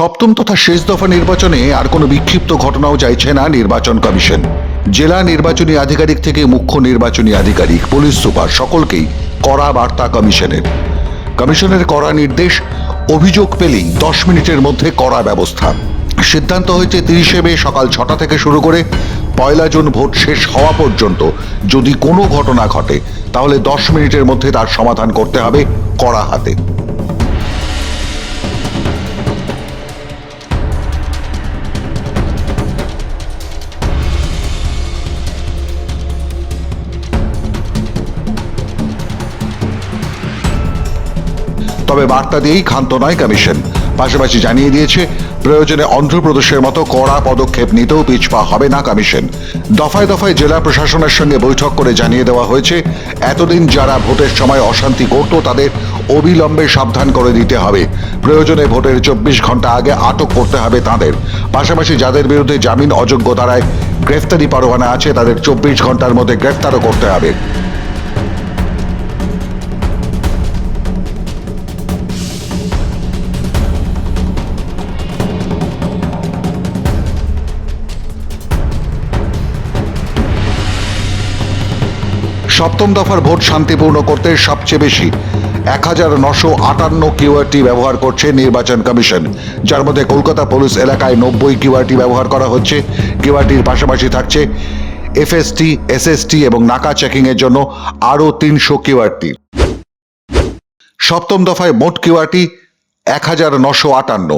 সপ্তম তথা শেষ দফা নির্বাচনে আর কোনো বিক্ষিপ্ত ঘটনাও চাইছে না নির্বাচন কমিশন। জেলা নির্বাচনী আধিকারিক থেকে মুখ্য নির্বাচনী আধিকারিক, পুলিশ সুপার, সকলকেই কড়া বার্তা কমিশনের। কমিশনের কড়া নির্দেশ, অভিযোগ পেলেই দশ মিনিটের মধ্যে কড়া ব্যবস্থা। সিদ্ধান্ত হয়েছে তিরিশে মে সকাল ছটা থেকে শুরু করে পয়লা জুন ভোট শেষ হওয়া পর্যন্ত যদি কোনো ঘটনা ঘটে, তাহলে দশ মিনিটের মধ্যে তার সমাধান করতে হবে কড়া হাতে। তবে বার্তা দিয়েই ক্ষান্ত নয় কমিশন। পাশাপাশি জানিয়ে দিয়েছে, প্রয়োজনে অন্ধ্রপ্রদেশের মতো কড়া পদক্ষেপ নিতেও পিছপা হবে না কমিশন। দফায় দফায় জেলা প্রশাসনের সঙ্গে বৈঠক করে জানিয়ে দেওয়া হয়েছে, এতদিন যারা ভোটের সময় অশান্তি করত, তাদের অবিলম্বে সাবধান করে দিতে হবে। প্রয়োজনে ভোটের চব্বিশ ঘণ্টা আগে আটক করতে হবে তাদের। পাশাপাশি যাদের বিরুদ্ধে জামিন অযোগ্য ধারায় গ্রেফতারি পরোয়ানা আছে, তাদের চব্বিশ ঘণ্টার মধ্যে গ্রেফতারও করতে হবে। সপ্তম দফার ভোট শান্তিপূর্ণ করতে সবচেয়ে বেশি এক হাজার নশো আটান্ন কিউআরটি ব্যবহার করছে নির্বাচন কমিশন। যার মধ্যে কলকাতা পুলিশ এলাকায় নব্বই কিউআরটি ব্যবহার করা হচ্ছে। কিউআরটির পাশাপাশি থাকছে এফএসটি, এসএসটি এবং নাকা চেকিং এর জন্য আরও তিনশো কিউআরটি সপ্তম দফায় মোট কিউআরটি এক হাজার নশো আটান্ন।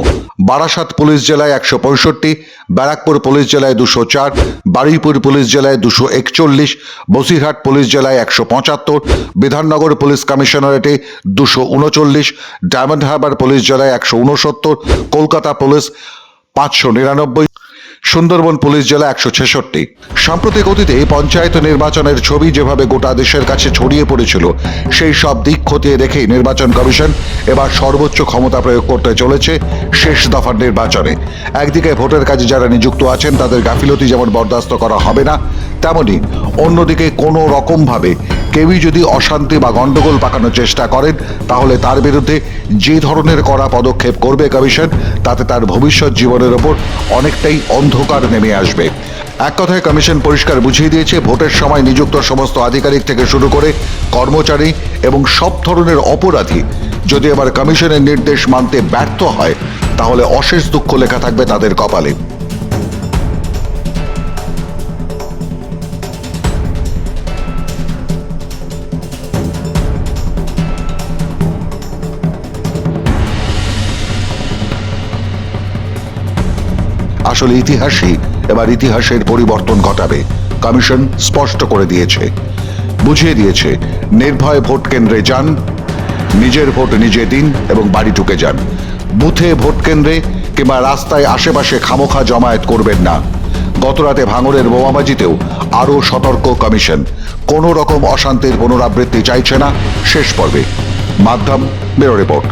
বারাসাত পুলিশ জেলায় একশো পঁয়ষট্টি, ব্যারাকপুর পুলিশ জেলায় দুশো চার, বারুইপুর পুলিশ জেলায় দুশো একচল্লিশ, বসিরহাট পুলিশ জেলায় একশো পঁচাত্তর, বিধাননগর পুলিশ কমিশনারেটে দুশো উনচল্লিশ, ডায়মন্ড হারবার পুলিশ জেলায় একশো উনসত্তর, কলকাতা পুলিশ পাঁচশো নিরানব্বই। সুন্দরবন পুলিশ জেলা একশো ছেষট্টি। সাম্প্রতিক অতীতে পঞ্চায়েত নির্বাচনের ছবি যেভাবে গোটা দেশের কাছে ছড়িয়ে পড়েছিল, সেই সব দিক খতিয়ে রেখেই নির্বাচন কমিশন এবার সর্বোচ্চ ক্ষমতা প্রয়োগ করতে চলেছে শেষ দফার নির্বাচনে। একদিকে ভোটের কাজে যারা নিযুক্ত আছেন, তাদের গাফিলতি যেমন বরদাস্ত করা হবে না, তেমনি অন্যদিকে কোনো রকমভাবে কেউই যদি অশান্তি বা গণ্ডগোল পাকানোর চেষ্টা করেন, তাহলে তার বিরুদ্ধে যে ধরনের কড়া পদক্ষেপ করবে কমিশন, তাতে তার ভবিষ্যৎ জীবনের ওপর অনেকটাই অন্ধকার নেমে আসবে। এক কথায় কমিশন পরিষ্কার বুঝিয়ে দিয়েছে, ভোটের সময় নিযুক্ত সমস্ত আধিকারিক থেকে শুরু করে কর্মচারী এবং সব ধরনের অপরাধী যদি আবার কমিশনের নির্দেশ মানতে ব্যর্থ হয়, তাহলে অশেষ দুঃখ লেখা থাকবে তাদের কপালে। আসলে ইতিহাসই এবার ইতিহাসের পরিবর্তন ঘটাবে, কমিশন স্পষ্ট করে দিয়েছে। বুঝিয়ে দিয়েছে, নির্ভয় ভোট কেন্দ্রে যান, নিজের ভোট নিজে দিন এবং বাড়ি ঢুকে যান। বুথে ভোট কেন্দ্রে কিংবা রাস্তায় আশেপাশে খামোখা জমায়েত করবেন না। গতরাতে ভাঙরের বোমাবাজিতেও আরও সতর্ক কমিশন। কোনো রকম অশান্তির পুনরাবৃত্তি চাইছে না। শেষ পর্বে। মাধ্যম ব্যুরো রিপোর্ট।